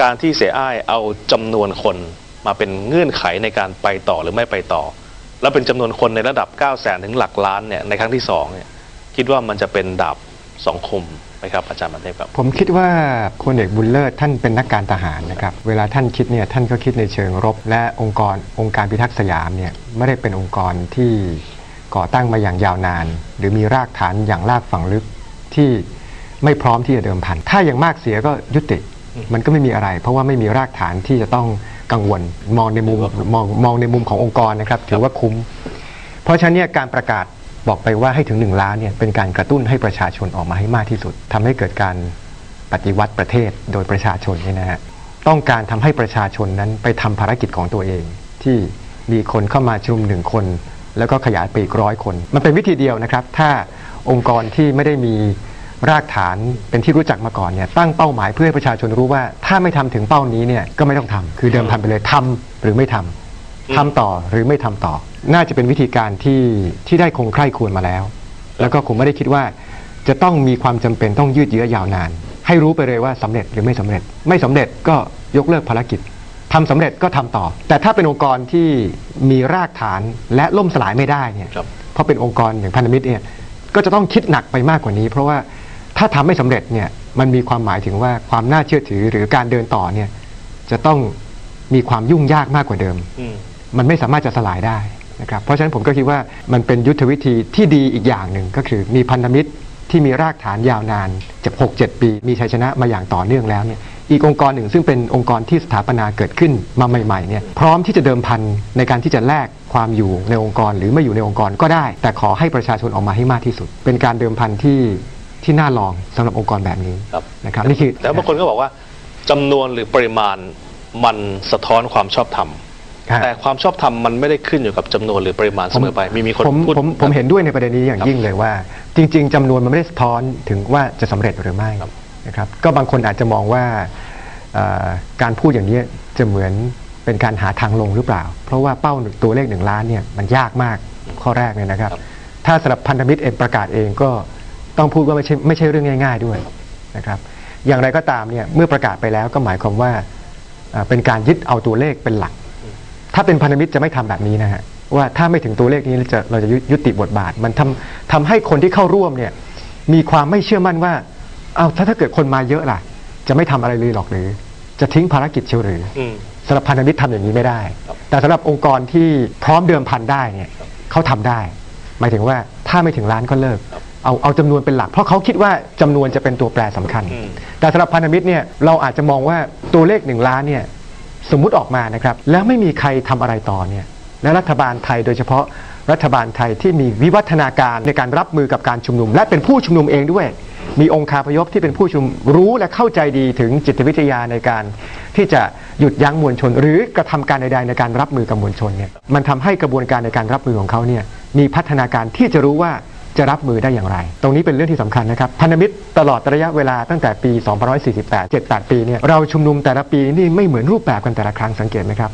การที่เสียอ้ายเอาจำนวนคนมาเป็นเงื่อนไขในการไปต่อหรือไม่ไปต่อ แล้วเป็นจำนวนคนในระดับ 9 0 0แสนถึงหลักล้านเนี่ยในครั้งที่สองเนี่ยคิดว่ามันจะเป็นดาบสองคมไหมครับอาจารย์มันเทพครับผมคิดว่าพลเอกบุญเลิศท่านเป็นนักการทหารนะครับเวลาท่านคิดเนี่ยท่านก็คิดในเชิงรบ และองค์กรองค์การพิทักษ์สยามเนี่ยไม่ได้เป็นองค์กรที่ก่อตั้งมาอย่างยาวนาน หรือมีรากฐานอย่างรากฝังลึกที่ไม่พร้อมที่จะเดิมพันถ้าอย่างมากเสียก็ยุติ มันก็ไม่มีอะไร เพราะว่าไม่มีรากฐานที่จะต้องกังวลมองในมุมมองมองในมุมขององค์กรนะครับถือว่าคุ้ม เพราะฉะนั้นเนี่ยการประกาศบอกไปว่าให้ถึง 1 ล้านเนี่ยเป็นการกระตุ้นให้ประชาชนออกมาให้มากที่สุดทำให้เกิดการปฏิวัติประเทศโดยประชาชนเนี่ยนะฮะต้องการทำให้ประชาชนนั้นไปทำภารกิจของตัวเอง ที่มีคนเข้ามาชุมนุมหนึ่งคน แล้วก็ขยายไปอีกร้อยคน มันเป็นวิธีเดียวนะครับ ถ้าองค์กรที่ไม่ได้มี รากฐานเป็นที่รู้จักมาก่อนเนี่ยตั้งเป้าหมายเพื่อให้ประชาชนรู้ว่า ถ้าไม่ทำถึงเป้านี้เนี่ยก็ไม่ต้องทำคือเดิมพันไปเลยทำหรือไม่ทำทำต่อหรือไม่ทำต่อ น่าจะเป็นวิธีการที่ที่ได้คงใคร่ควรมาแล้ว แล้วก็คงไม่ได้คิดว่า จะต้องมีความจำเป็นต้องยืดเยื้อยาวนาน ให้รู้ไปเลยว่าสำเร็จหรือไม่สำเร็จ ไม่สำเร็จก็ยกเลิกภารกิจทำสำเร็จก็ทำต่อ แต่ถ้าเป็นองค์กรที่มีรากฐานและล่มสลายไม่ได้เนี่ยครับเพราะเป็นองค์กรอย่างพันธมิตรเนี่ยก็จะต้องคิดหนักไปมากกว่านี้ เพราะว่า ถ้าทำไม่สำเร็จเนี่ยมันมีความหมายถึงว่าความน่าเชื่อถือหรือการเดินต่อเนี่ยจะต้องมีความยุ่งยากมากกว่าเดิมอืมมันไม่สามารถจะสลายได้นะครับ เพราะฉะนั้นผมก็คิดว่ามันเป็นยุทธวิธีที่ดีอีกอย่างหนึ่งก็คือมีพันธมิตรที่มีรากฐานยาวนานจาก6 7ปี มีชัยชนะมาอย่างต่อเนื่องแล้วเนี่ยอีกองค์กรหนึ่งซึ่งเป็นองค์กรที่สถาปนาเกิดขึ้นมาใหม่ๆเนี่ยพร้อมที่จะเดิมพันในการที่จะแลกความอยู่ในองค์กร หรือไม่อยู่ในองค์กรก็ได้ แต่ขอให้ประชาชนออกมาให้มากที่สุด เป็นการเดิมพันที่ ที่น่าลองสำหรับองค์กรแบบนี้ครับนะครับนี่คือแต่บางคนก็บอกว่าจำนวนหรือปริมาณมันสะท้อนความชอบธรรมฮะแต่ความชอบธรรมมันไม่ได้ขึ้นอยู่กับจำนวนหรือปริมาณเสมอไปมีมีคนผมพูดผมผมเห็นด้วยในประเด็นนี้อย่างยิ่งเลยว่า จริง ๆจำนวนมันไม่ได้สะท้อนถึงว่าจะสำเร็จหรือไม่ครับนะครับก็บางคนอาจจะมองว่าเอ่อการพูดอย่างนี้จะเหมือนเป็นการหาทางลงหรือเปล่า เพราะว่าเป้าตัวเลขหนึ่งล้านเนี่ยมันยากมากข้อแรกเนี่ยนะครับ ถ้าสำหรับพันธมิตรเองประกาศเองก็ ต้องพูดว่าไม่ใช่ไม่ใช่เรื่องง่าย ๆด้วยนะครับอย่างไรก็ตามเนี่ยเมื่อประกาศไปแล้วก็หมายความว่าเอ่อเป็นการยึดเอาตัวเลขเป็นหลัก ถ้าเป็นพันธมิตรจะไม่ทำแบบนี้นะฮะว่าถ้าไม่ถึงตัวเลขนี้เราจะเราจะยุติบทบาท มันทำทำให้คนที่เข้าร่วมเนี่ยมีความไม่เชื่อมั่นว่าเอาวถ้าถ้าเกิดคนมาเยอะล่ะ จะไม่ทำอะไรเลยหรอกหรือ จะทิ้งภารกิจเชียวหรืออืมสำหรับพันธมิตรทำอย่างนี้ไม่ได้ครับแต่สำหรับองค์กรที่พร้อมเดิมพันได้เนี่ยเขาทำได้ หมายถึงว่าถ้าไม่ถึงล้านก็เลิก เอาเอาจำนวนเป็นหลัก เพราะเขาคิดว่าจำนวนจะเป็นตัวแปรสำคัญ อืม แต่สำหรับพันธมิตรเนี่ยเราอาจจะมองว่าตัวเลขหนึ่งล้านเนี่ยสมมุติออกมานะครับ แล้วไม่มีใครทำอะไรต่อเนี่ยและรัฐบาลไทยโดยเฉพาะรัฐบาลไทยที่มีวิวัฒนาการในการรับมือกับการชุมนุม และเป็นผู้ชุมนุมเองด้วย มีองค์คาพยพที่เป็นผู้ชุมนุมรู้และเข้าใจดีถึงจิตวิทยาในการ ที่จะหยุดยั้งมวลชน หรือกระทำการใดๆในการรับมือกับมวลชนเนี่ยมันทำให้กระบวนการในการรับมือของเขาเนี่ยมีพัฒนาการที่จะรู้ว่า จะรับมือได้อย่างไร ตรงนี้เป็นเรื่องที่สำคัญนะครับพันธมิตรตลอดระยะเวลาตั้งแต่ปี 2548 78 ปีเนี่ยเราชุมนุมแต่ละปีนี่ไม่เหมือนรูปแบบกันแต่ละครั้งสังเกตไหมครับ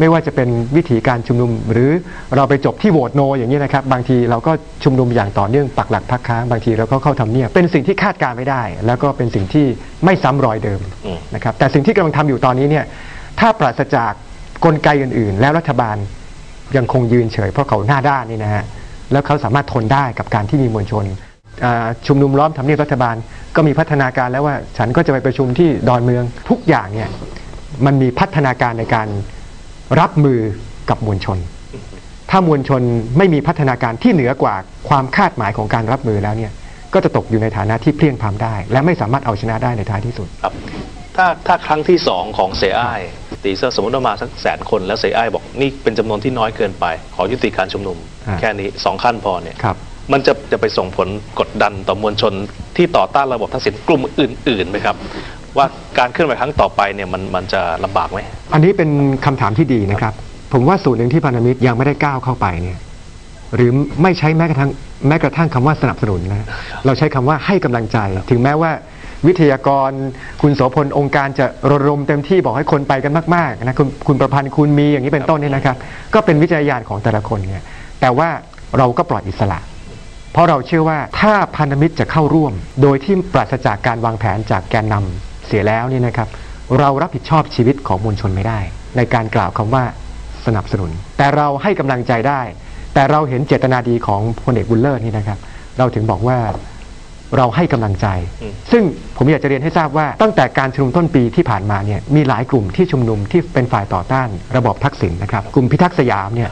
ไม่ว่าจะเป็นวิธีการชุมนุมหรือเราไปจบที่โหวตโน อย่างนี้นะครับ บางทีเราก็ชุมนุมอย่างต่อเนื่องปักหลักพักค้างบางทีเราก็เข้าทำเนียบเป็นสิ่งที่คาดการณ์ไม่ได้ แล้วก็เป็นสิ่งที่ไม่ซ้ำรอยเดิมอืมนะครับแต่สิ่งที่กำลังทำอยู่ตอนนี้เนี่ยถ้าปราศจากกลไกอื่น ๆ แล้วรัฐบาลยังคงยืนเฉย เพราะเขาหน้าด้านนี่นะฮะ แล้วเขาสามารถทนได้กับการที่มีมวลชนชุมนุมล้อมทำเนียบรัฐบาล ก็มีพัฒนาการแล้วว่าฉันก็จะไปประชุมที่ดอนเมืองทุกอย่างเนี่ยมันมีพัฒนาการในการรับมือกับมวลชน ถ้ามวลชนไม่มีพัฒนาการที่เหนือกว่าความคาดหมายของการรับมือแล้วเนี่ยก็จะตกอยู่ในฐานะที่เพลียงพล้ำได้ และไม่สามารถเอาชนะได้ในท้ายที่สุดครับ ถ้าถ้าครั้งที่สองของเสียอ้ายตีเซอร์สมมติว่ามาสักแสนคนแล้วเสียอ้ายบอกนี่เป็นจำนวนที่น้อยเกินไป ขอยุติการชุมนุมอ่าแค่นี้สองขั้นพอเนี่ยครับมันจะจะไปส่งผลกดดันต่อมวลชนที่ต่อต้านระบบทักษิณกลุ่มอื่นๆไหมครับ ว่าการเคลื่อนไหวครั้งต่อไปเนี่ยมันมันจะลำบากไหมอันนี้เป็นคำถามที่ดีนะครับ ผมว่าส่วนหนึ่งที่พันธมิตรยังไม่ได้ก้าวเข้าไปเนี่ยหรือไม่ใช้แม้กระทั่งแม้กระทั่งคำว่าสนับสนุนนะเราใช้คำว่าให้กำลังใจ ถึงแม้ว่า วิทยากร คุณโสพลองค์การจะระดมเต็มที่บอกให้คนไปกันมากๆนะคุณคุณประพันธ์คุณมีอย่างนี้เป็นต้นเนี่ยนะครับ ก็เป็นวิจารยานของแต่ละคนเนี่ยแต่ว่าเราก็ปล่อยอิสระ เพราะเราเชื่อว่าถ้าพันธมิตรจะเข้าร่วม โดยที่ปราศจากการวางแผนจากแกนนำเสียแล้วเนี่ยนะครับ เรารับผิดชอบชีวิตของมวลชนไม่ได้ ในการกล่าวคำว่าสนับสนุน แต่เราให้กำลังใจได้ แต่เราเห็นเจตนาดีของพลเอกบุญเลิศนี่นะครับ เราถึงบอกว่า เราให้กำลังใจอืมซึ่งผมอยากจะเรียนให้ทราบว่าตั้งแต่การชุมนุมต้นปีที่ผ่านมาเนี่ยมีหลายกลุ่มที่ชุมนุมที่เป็นฝ่ายต่อต้าน ระบอบทักษิณนะครับ กลุ่มพิทักษ์สยามเนี่ย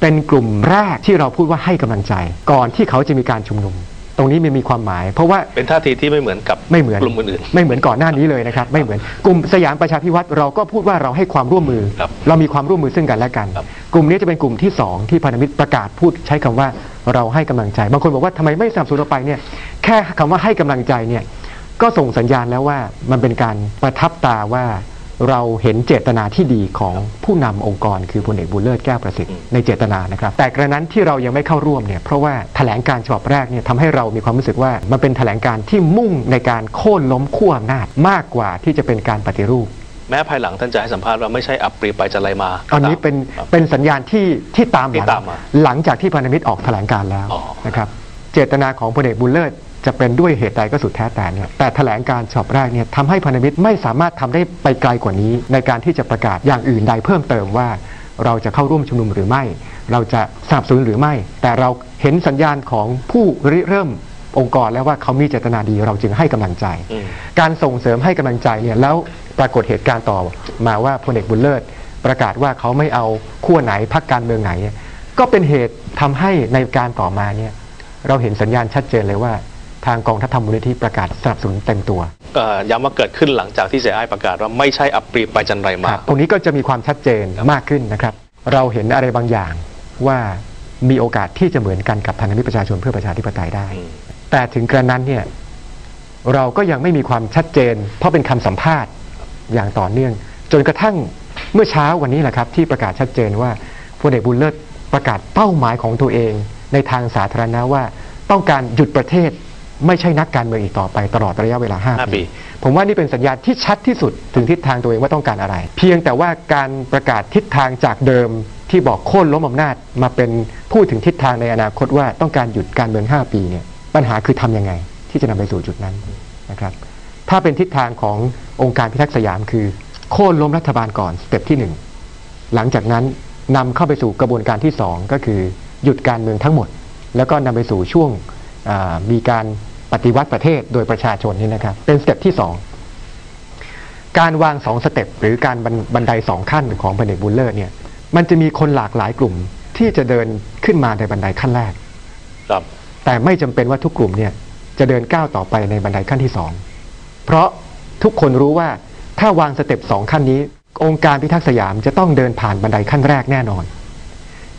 เป็นกลุ่มแรกที่เราพูดว่าให้กำลังใจ ก่อนที่เขาจะมีการชุมนุม ตรงนี้มันมีความหมาย เพราะว่าเป็นท่าทีที่ไม่เหมือนกับไม่เหมือนกลุ่มอื่นไม่เหมือนก่อนหน้านี้เลยนะครับ ไม่เหมือนกลุ่มสยามประชาพิวัตรเราก็พูดว่าเราให้ความร่วมมือครับเรามีความร่วมมือซึ่งกันและกันครับกลุ่มนี้จะเป็นกลุ่มที่สองที่พันธมิตรประกาศพูดใช้คำว่าเราให้กำลังใจ บางคนบอกว่าทำไมไม่สนับสนุนเราไปเนี่ยแค่คำว่าให้กำลังใจเนี่ยก็ส่งสัญญาณแล้วว่ามันเป็นการประทับตาว่า เราเห็นเจตนาที่ดีของผู้นำองค์กรคือพลเอกบุญเลิศแก้วประสิทธิ์ในเจตนานะครับ แต่กระนั้นที่เรายังไม่เข้าร่วมเนี่ยเพราะว่าแถลงการฉบับแรกเนี่ยทำให้เรามีความรู้สึกว่ามันเป็นแถลงการที่มุ่งในการโค่นล้มขั้วอำนาจมากกว่าที่จะเป็นการปฏิรูปแม้ภายหลังท่านจะให้สัมภาษณ์ว่าไม่ใช่อับปรีไปจันไรมา อันนี้เป็นครับเป็นสัญญาณที่ที่ตามหที่ลังตามมาหลังจากที่พันธมิตรออกแถลงการแล้วอ๋อนะครับ เจตนาของพลเอกบุญเลิศ จะเป็นด้วยเหตุใดก็สุดแท้แต่เนี่ยแต่แถลงการฉบับแรกเนี่ยทำให้พันธมิตรไม่สามารถทำได้ไปไกลกว่านี้ ในการที่จะประกาศอย่างอื่นใดเพิ่มเติมว่า เราจะเข้าร่วมชุมนุมหรือไม่ เราจะสนับสนุนหรือไม่ แต่เราเห็นสัญญาณของผู้ริเริ่มองค์กรแล้วว่าเขามีเจตนาดีเราจึงให้กำลังใจอืมการส่งเสริมให้กำลังใจเนี่ยแล้วปรากฏเหตุการณ์ต่อมาว่าพลเอกบุญเลิศประกาศว่าเขาไม่เอาขั้วไหนพักการเมืองไหนเนี่ยก็เป็นเหตุทำให้ในการต่อมาเนี่ยเราเห็นสัญญาณชัดเจนเลยว่า ทางกองทัพธรรมมูลนิธิประกาศสนับสนุนเต็มตัวเอ่อย้ำว่าเกิดขึ้นหลังจากที่เสียอ้ายประกาศว่าไม่ใช่อับปรีไปจันไรมาครับตรงนี้ก็จะมีความชัดเจนมากขึ้นนะครับ เราเห็นอะไรบางอย่างว่ามีโอกาสที่จะเหมือนกันกับพันธมิตรประชาชนเพื่อประชาธิปไตยได้อืมแต่ถึงกระนั้นเนี่ยเราก็ยังไม่มีความชัดเจน เพราะเป็นคำสัมภาษณ์อย่างต่อเนื่อง จนกระทั่งเมื่อเช้าวันนี้แหละครับ ที่ประกาศชัดเจนว่าพลเอกบุญเลิศประกาศเป้าหมายของตัวเอง ในทางสาธารณะว่าต้องการหยุดประเทศ ไม่ใช่นักการเมืองอีกต่อไปตลอดระยะเวลาห้า5ปีปี ผมว่านี่เป็นสัญญาณที่ชัดที่สุดถึงทิศทางตัวเองว่าต้องการอะไร เพียงแต่ว่าการประกาศทิศทางจากเดิมที่บอกโค่นล้มอำนาจมาเป็นพูดถึงทิศทางในอนาคตว่าต้องการหยุดการเมือง 5 ปีเนี่ยปัญหาคือทำยังไง ที่จะนำไปสู่จุดนั้นนะครับ ถ้าเป็นทิศทางขององค์การพิทักษ์สยามคือ โค่นล้มรัฐบาลก่อนสเต็ปที่หนึ่งหลังจากนั้นนำเข้าไปสู่กระบวนการที่สองก็คือหยุดการเมืองทั้งหมด แล้วก็นำไปสู่ช่วงอ่ามีการ ปฏิวัติประเทศโดยประชาชนนี่นะครับ เป็นสเต็ปที่สองการวางสองสเต็ปหรือการบันบันไดสองขั้นของพลเอกบุญเลิศเนี่ยมันจะมีคนหลากหลายกลุ่มที่จะเดินขึ้นมาในบันไดขั้นแรก ครับ แต่ไม่จำเป็นว่าทุกกลุ่มเนี่ยจะเดินก้าวต่อไปในบันไดขั้นที่สองเพราะทุกคนรู้ว่าถ้าวางสเต็ปสองขั้นนี้ องค์การพิทักษ์สยามจะต้องเดินผ่านบันไดขั้นแรกแน่นอน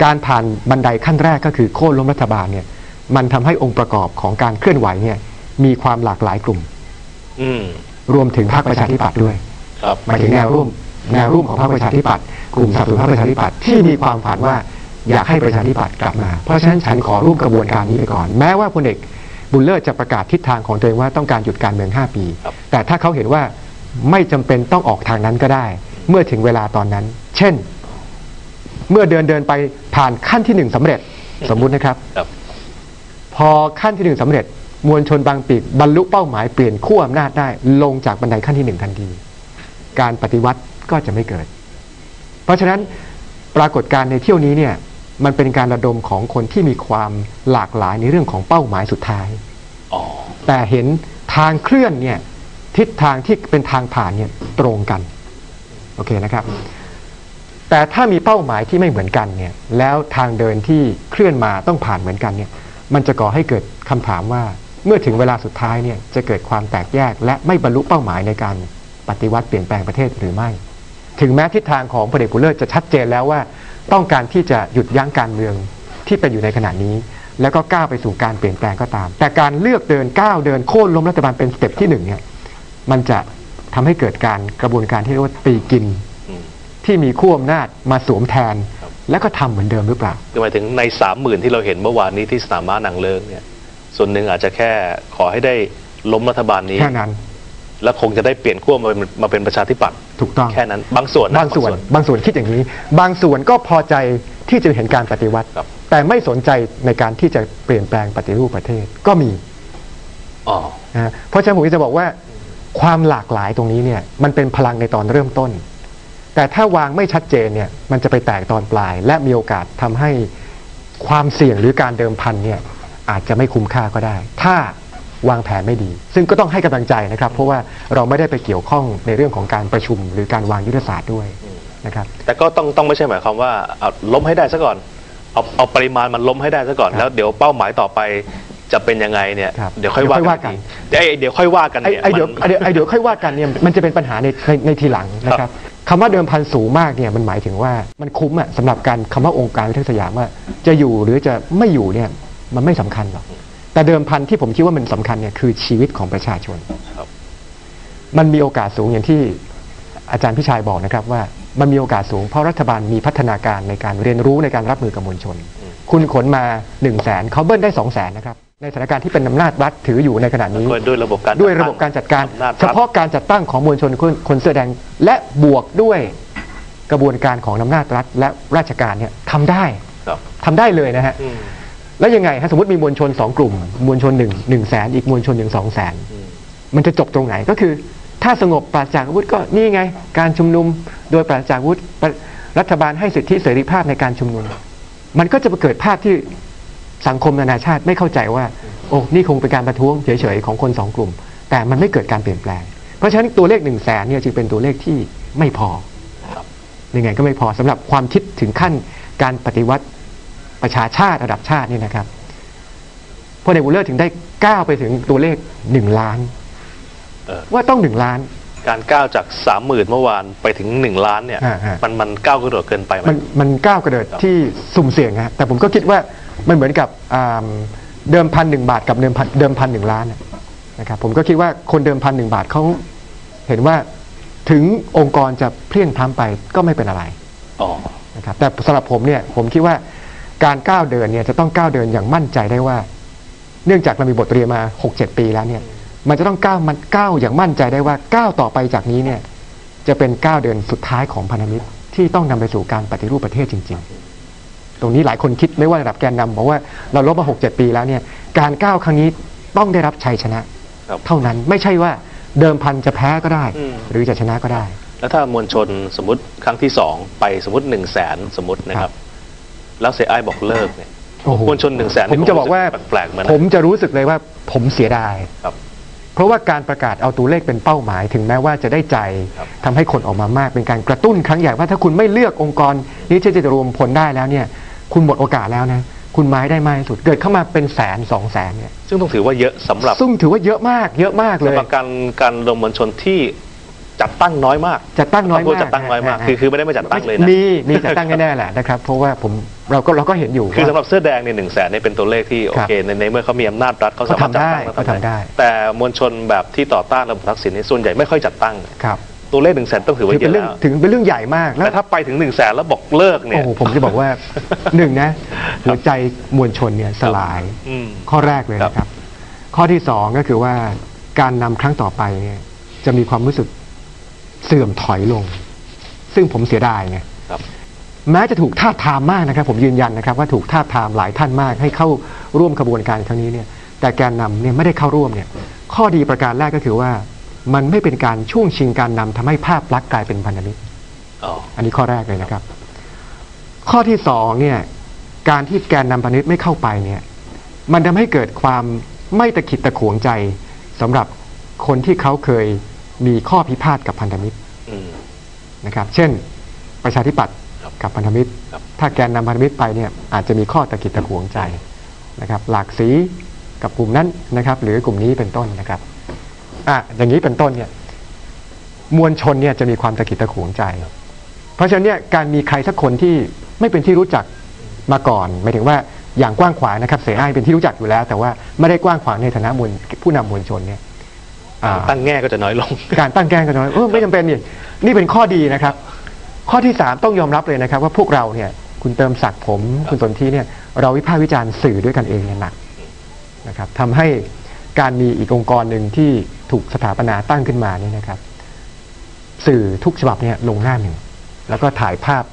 การผ่านบันไดขั้นแรกก็คือโค่นล้มรัฐบาลเนี่ย มันทำให้องค์ประกอบของการเคลื่อนไหวเนี่ยมีความหลากหลายกลุ่ม อืมรวมถึงพรรคประชาธิปัตย์ด้วยครับหมายถึงแนวร่วมแนวร่วมของพรรคประชาธิปัตย์กลุ่มสนับสนุนพรรคประชาธิปัตย์ที่มีความฝันว่าอยากให้ประชาธิปัตย์กลับมา เพราะฉะนั้นฉันขอร่วมกระบวนการนี้ไปก่อน แม้ว่าพลเอกบุญเลิศจะประกาศทิศทางของตัวเองว่าต้องการหยุดการเมือง 5 ปีครับแต่ถ้าเขาเห็นว่าไม่จำเป็นต้องออกทางนั้นก็ได้ เมื่อถึงเวลาตอนนั้น เช่น เมื่อเดินเดินไปผ่านขั้นที่หนึ่งสำเร็จสมมุตินะครับครับ พอขั้นที่หนึ่งสำเร็จ มวลชนบางปีกบรรลุเป้าหมายเปลี่ยนขั้วอำนาจได้ ลงจากบันไดขั้นที่หนึ่งทันที การปฏิวัติก็จะไม่เกิด เพราะฉะนั้นปรากฏการณ์ในเที่ยวนี้เนี่ยมันเป็นการระดมของคนที่มีความหลากหลายในเรื่องของเป้าหมายสุดท้ายอ๋อแต่เห็นทางเคลื่อนเนี่ยทิศทางที่เป็นทางผ่านเนี่ยตรงกัน โอเคนะครับ แต่ถ้ามีเป้าหมายที่ไม่เหมือนกันเนี่ยแล้วทางเดินที่เคลื่อนมาต้องผ่านเหมือนกันเนี่ย มันจะก่อให้เกิดคำถามว่า เมื่อถึงเวลาสุดท้ายเนี่ยจะเกิดความแตกแยก และไม่บรรลุเป้าหมายในการปฏิวัติเปลี่ยนแปลงประเทศหรือไม่ ถึงแม้ทิศทางของพลเอกบุญเลิศจะชัดเจนแล้วว่า ต้องการที่จะหยุดยั้งการเมืองที่เป็นอยู่ในขณะนี้ แล้วก็ก้าวไปสู่การเปลี่ยนแปลงก็ตาม แต่การเลือกเดินก้าวเดินโค่นล้มรัฐบาลเป็นสเต็ปที่หนึ่งเนี่ยมันจะทำให้เกิดการกระบวนการที่เรียกว่าตีกินอืมที่มีขั้วอำนาจมาสวมแทนครับ แล้วก็ทำเหมือนเดิมหรือเปล่าคือหมายถึงในสามหมื่นที่เราเห็นเมื่อวานนี้ที่สนามม้านางเลิงเนี่ย ส่วนหนึ่งอาจจะแค่ขอให้ได้ล้มรัฐบาลนี้แค่นั้นแล้วคงจะได้เปลี่ยนขั้วมาเป็นมาเป็นประชาธิปัตย์ถูกต้องแค่นั้น บางส่วนนะบางส่วนบางส่วนคิดอย่างนี้ บางส่วนก็พอใจที่จะเห็นการปฏิวัติครับแต่ไม่สนใจในการที่จะเปลี่ยนแปลงปฏิรูปประเทศก็มีอ๋อนะฮะเพราะฉะนั้นผมจะบอกว่า ความหลากหลายตรงนี้เนี่ยมันเป็นพลังในตอนเริ่มต้น แต่ถ้าวางไม่ชัดเจนเนี่ยมันจะไปแตกตอนปลาย และมีโอกาสทำให้ความเสี่ยงหรือการเดิมพันเนี่ยอาจจะไม่คุ้มค่าก็ได้ ถ้าวางแผนไม่ดี ซึ่งก็ต้องให้กำลังใจนะครับ เพราะว่าเราไม่ได้ไปเกี่ยวข้องในเรื่องของการประชุม หรือการวางยุทธศาสตร์ด้วยนะครับแต่ก็ต้องต้องไม่ใช่หมายความว่าเอาล้มให้ได้ซะก่อนเอาเอาปริมาณมันล้มให้ได้ซะก่อนครับแล้วเดี๋ยวเป้าหมายต่อไปจะเป็นยังไงเนี่ยครับเดี๋ยวค่อยว่าเดี๋ยวค่อยว่ากักันนเดี๋ยวไอ้เดี๋ยวค่อยว่ากันไอ้เนี่ยไอ้เดี๋ยวมันไอ้เดี๋ยวไอ้เดี๋ยวค่อยว่ากันเนี่ยมันจะเป็นปัญหาในในในทีหลังนะครับ คำว่าเดิมพันสูงมากเนี่ยมันหมายถึงว่ามันคุ้มอะสำหรับการคำว่าองค์การวิทยาสยามว่าจะอยู่หรือจะไม่อยู่เนี่ยมันไม่สำคัญหรอกแต่เดิมพันที่ผมคิดว่ามันสำคัญเนี่ยคือชีวิตของประชาชนครับมันมีโอกาสสูงอย่างที่อาจารย์พิชัยบอกนะครับว่ามันมีโอกาสสูงเพราะรัฐบาลมีพัฒนาการในการเรียนรู้ในการรับมือกับมวลชน คุณขนมา1นึ่งแสนเขาเบิ้ลได้2องแสนนะครับ ในสถานการณ์ที่เป็นอำนาจรัฐถืออยู่ในขณะนี้ ด้วยด้วยระบบการด้วยระบบการจัดการอำนาจเฉพาะการจัดตั้งของมวลชนคนคนเสื้อแดงและบวกด้วยกระบวนการของอำนาจรัฐ และราชการเนี่ยทำได้ครับทำได้เลยนะฮะอืมแล้วยังไงฮะสมมติมีมวลชนสองกลุ่ม มวลชนหนึ่งหนึ่งแสนอีกมวลชนหนึ่งสองแสนอืมมันจะจบตรงไหนก็คือ ถ้าสงบปราศจากอาวุธก็นี่ไง การชุมนุมโดยปราศจากอาวุธปะรัฐบาลให้สิทธิเสรีภาพในการชุมนุม มันก็จะเกิดภาพที่ สังคมนานาชาติไม่เข้าใจว่าโอ้นี่คงเป็นการประท้วงเฉยๆของคนสองกลุ่ม แต่มันไม่เกิดการเปลี่ยนแปลง เพราะฉะนั้นตัวเลขหนึ่งแสนเนี่ยจึงเป็นตัวเลขที่ไม่พอครับยังไงก็ไม่พอสำหรับความคิดถึงขั้นการปฏิวัติประชาชาติระดับชาตินี่นะครับพลเอกบุญเลิศถึงได้ก้าวไปถึงตัวเลขหนึ่งล้านเออว่าต้องหนึ่งล้าน การก้าวจากสามหมื่นเมื่อวานไปถึงหนึ่งล้านเนี่ยอ่าฮะมันมันก้าวกระโดดเกินไปไหมมันมันก้าวกระโดดครับที่สุ่มเสี่ยงฮะแต่ผมก็คิดว่า มันเหมือนกับอ่าเดิมพันหนึ่งบาทกับเดิมพันเดิมพันหนึ่งล้านน่ะนะครับผมก็คิดว่าคนเดิมพันหนึ่งบาทเขาเห็นว่าถึงองค์กรจะเพลียงพล้ำไปก็ไม่เป็นอะไรอ๋อนะครับแต่สำหรับผมเนี่ยผมคิดว่าการก้าวเดินเนี่ยจะต้องก้าวเดินอย่างมั่นใจได้ว่า เนื่องจากเรามีบทเรียนมา 6-7 ปีแล้วเนี่ยมันจะต้องก้าวมันก้าวอย่างมั่นใจได้ว่าก้าวต่อไปจากนี้เนี่ยจะเป็นก้าวเดินสุดท้ายของพันธมิตรที่ต้องนำไปสู่การปฏิรูปประเทศจริง ๆ ตรงนี้หลายคนคิดไม่ว่าระดับแกนนำบอกว่าเราลบมา6-7ปีแล้วเนี่ยการก้าวครั้งนี้ต้องได้รับชัยชนะครับเท่านั้นไม่ใช่ว่าเดิมพันจะแพ้ก็ได้อืมหรือจะชนะก็ได้ แล้วถ้ามวลชนสมมติครั้งที่สองไปสมมติหนึ่งแสนสมมตินะคครัรับบแล้วเสียอ้ายบอกเลิกเนี่ยโอ้โหมวลชนหนึ่งแสนผมจะบอกว่าแปลกๆเหมือนผมจะรู้สึกเลยว่าผมเสียดายครับเพราะว่าการประกาศเอาตัวเลขเป็นเป้าหมาย ถึงแม้ว่าจะได้ใจครับทำให้คนออกมามากเป็นการกระตุ้นครั้งใหญ่ว่าถ้าคุณไม่เลือกองค์กรนี้ที่จะรวมผลได้แล้วเนี่ย คุณหมดโอกาสแล้วนะ คุณไม้ได้มากที่สุด เกิดเข้ามาเป็นแสนสองแสนเนี่ยซึ่งต้องถือว่าเยอะสำหรับซึ่งถือว่าเยอะมาก เยอะมากเลยสำหรับการการรวมมวลชนที่จัดตั้งน้อยมากจัดตั้งน้อยคำพูดมากจัดตั้งน้อยมากฮะคือคือไม่ได้ไม่จัดตั้งเลยนะมีมีจัดตั้งแน่ๆแหละนะครับเพราะว่าผมเราก็เราก็เห็นอยู่คือสำหว่ารับเสื้อแดงเนี่ยหนึ่งแสนเนี่ยเป็นตัวเลขที่โอเคในในเมื่อเขามีอำนาจรัฐเขาสามารถจัดตั้งเขาทำได้ แต่มวลชนแบบที่ต่อต้านระบบทักษิณเนี่ยส่วนใหญ่ไม่ค่อยจัดตั้งครับ ตัวเลขหนึ่งแสนต้องถือว่าถือเยเป็นอะเรื่องแล้วถึงเป็นเรื่องใหญ่มากแล้วแต่ถ้าไปถึงหนึ่งแสนแล้วบอกเลิกเนี่โอ้ยโหผมจะบอกว่า หนึ่งนะหัวใจมวลชนเนี่ยสลาย อืม ข้อแรกเลยครับนะครับ ข้อที่สองก็คือว่าการนำครั้งต่อไปเนี่ยจะมีความรู้สึกเสื่อมถอยลง ซึ่งผมเสียดายไงครับ แม้จะถูกทาบทามมากนะครับ ผมยืนยันนะครับ ว่าถูกทาบทามหลายท่านมาก ให้เข้าร่วมขบวนการครั้งนี้เนี่ย แต่แกนนำเนี่ยไม่ได้เข้าร่วมเนี่ย ข้อดีประการแรกก็คือว่า มันไม่เป็นการช่วงชิงการนำทำให้ภาพลักษณ์กลายเป็นพันธมิตรอ๋ออันนี้ข้อแรกเลยนะครับ ข้อที่สองเนี่ย การที่แกนนำพันธมิตรไม่เข้าไปเนี่ย มันทำให้เกิดความไม่ตะขิดตะขวงใจสำหรับคนที่เขาเคยมีข้อพิพาทกับพันธมิตรอืมนะครับ เช่น ประชาธิปัตย์ครับกับพันธมิตรครับถ้าแกนนำพันธมิตรไปเนี่ยอาจจะมีข้อตะขิดตะขวงใจนะครับ หลากสีกับกลุ่มนั้นนะครับ หรือกลุ่มนี้เป็นต้นนะครับ อะอย่างนี้เป็นต้นเนี่ยมวลชนเนี่ยจะมีความตะขิดตะขวงใจ เพราะฉะนั้นเนี่ยการมีใครสักคนที่ไม่เป็นที่รู้จักมาก่อนหมายถึงว่าอย่างกว้างขวางนะครับเสอ้ายเป็นที่รู้จักอยู่แล้ว แต่ว่าไม่ได้กว้างขวางในฐานะมวลผู้นำมวลชนเนี่ยอ่าตั้งแง่ก็จะน้อยลง การตั้งแกนกันน้อยเออไม่จำเป็นนี่นี่เป็นข้อดีนะครับ ข้อที่สามต้องยอมรับเลยนะครับ ว่าพวกเราเนี่ย คุณเติมศักดิ์ผม คุณสนธิเนี่ยเราวิพากษ์วิจารณ์สื่อด้วยกันเองเนี่ยหนักนะครับทำให้การมีอีกองค์กรหนึ่งที่ ถูกสถาปนาตั้งขึ้นมาเนี่ยนะครับ สื่อทุกฉบับเนี่ยลงหน้าหนึ่ง แล้วก็ถ่ายภาพ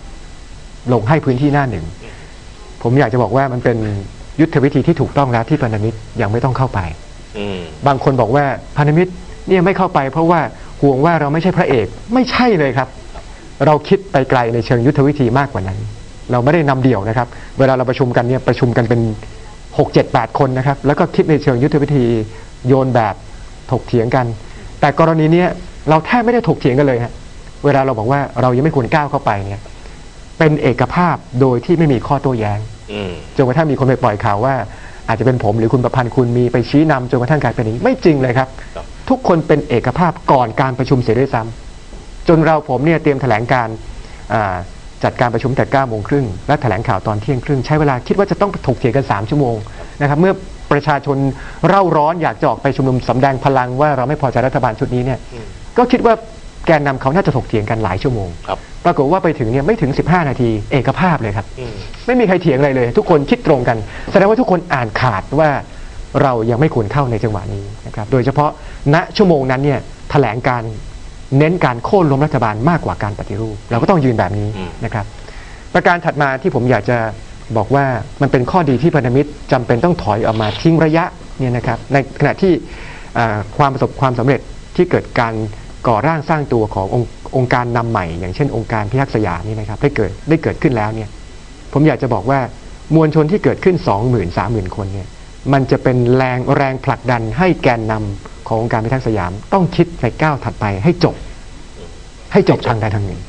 ลงให้พื้นที่หน้าหนึ่ง ผมอยากจะบอกว่ามันเป็นยุทธวิธีที่ถูกต้องแล้วที่พันธมิตรยังไม่ต้องเข้าไปอืมบางคนบอกว่าพันธมิตรเนี่ยไม่เข้าไป เพราะว่าห่วงว่าเราไม่ใช่พระเอกไม่ใช่เลยครับ เราคิดไปไกลในเชิงยุทธวิธีมากกว่านั้น เราไม่ได้นำเดี่ยวนะครับ เวลาเราประชุมกันเนี่ยประชุมกันเป็น6 7 8คนนะครับ แล้วก็คิดในเชิงยุทธวิธีโยนแบบ ถกเถียงกัน แต่กรณีเนี้ยเราแทบไม่ได้ถกเถียงกันเลยฮะเวลาเราบอกว่าเรายังไม่ควรก้าวเข้าไปเนี่ย เป็นเอกภาพโดยที่ไม่มีข้อโต้แย้งอืมจนกระทั่งมีคนไปปล่อยข่าวว่า อาจจะเป็นผมหรือคุณประพันธ์คุณมีไปชี้นำจนกระทั่งกลายเป็นอย่างนี้ไม่จริงเลยครับครับ ทุกคนเป็นเอกภาพก่อนการประชุมเสียด้วยซ้ำจนเราผมเนี่ยเตรียมแถลงการอ่าจัดการประชุมแต่9โมงครึ่งและแถลงข่าวตอนเที่ยงครึ่งใช้เวลาคิดว่าจะต้องถกเถียงกัน 3 ชั่วโมงนะครับเมื่อ ประชาชนเร่าร้อนอยากจะออกไปชุมนุมสำแดงพลังว่าเราไม่พอใจรัฐบาลชุดนี้เนี่ยอืมก็คิดว่าแกนนำเขาน่าจะถกเถียงกันหลายชั่วโมงครับปรากฏว่าไปถึงเนี่ยไม่ถึง 15 นาทีเอกภาพเลยครับอืมไม่มีใครเถียงอะไรเลย ทุกคนคิดตรงกัน แสดงว่าทุกคนอ่านขาดว่าเรายังไม่ควรเข้าในจังหวะนี้นะครับ โดยเฉพาะณชั่วโมงนั้นเนี่ยแถลงการเน้นการโค่นล้มรัฐบาลมากกว่าการปฏิรูป เราก็ต้องยืนแบบนี้อืมนะครับ ประการถัดมาที่ผมอยากจะ บอกว่ามันเป็นข้อดีที่พันธมิตรจำเป็นต้องถอยออกมาทิ้งระยะเนี่ยนะครับในขณะที่ความประสบความสำเร็จที่เกิดการก่อร่างสร้างตัวขององค์องค์การนำใหม่ อย่างเช่นองค์การพิทักษ์สยามนี่นะครับได้เกิดได้เกิดขึ้นแล้วเนี่ยผมอยากจะบอกว่ามวลชนที่เกิดขึ้น 20,000 30,000คนเนี่ยมันจะเป็นแรงแรงผลักดันให้แกนนำขององค์การพิทักษ์สยาม ต้องคิดในก้าวถัดไปให้จบ ให้จบทางใดทางหนึ่ง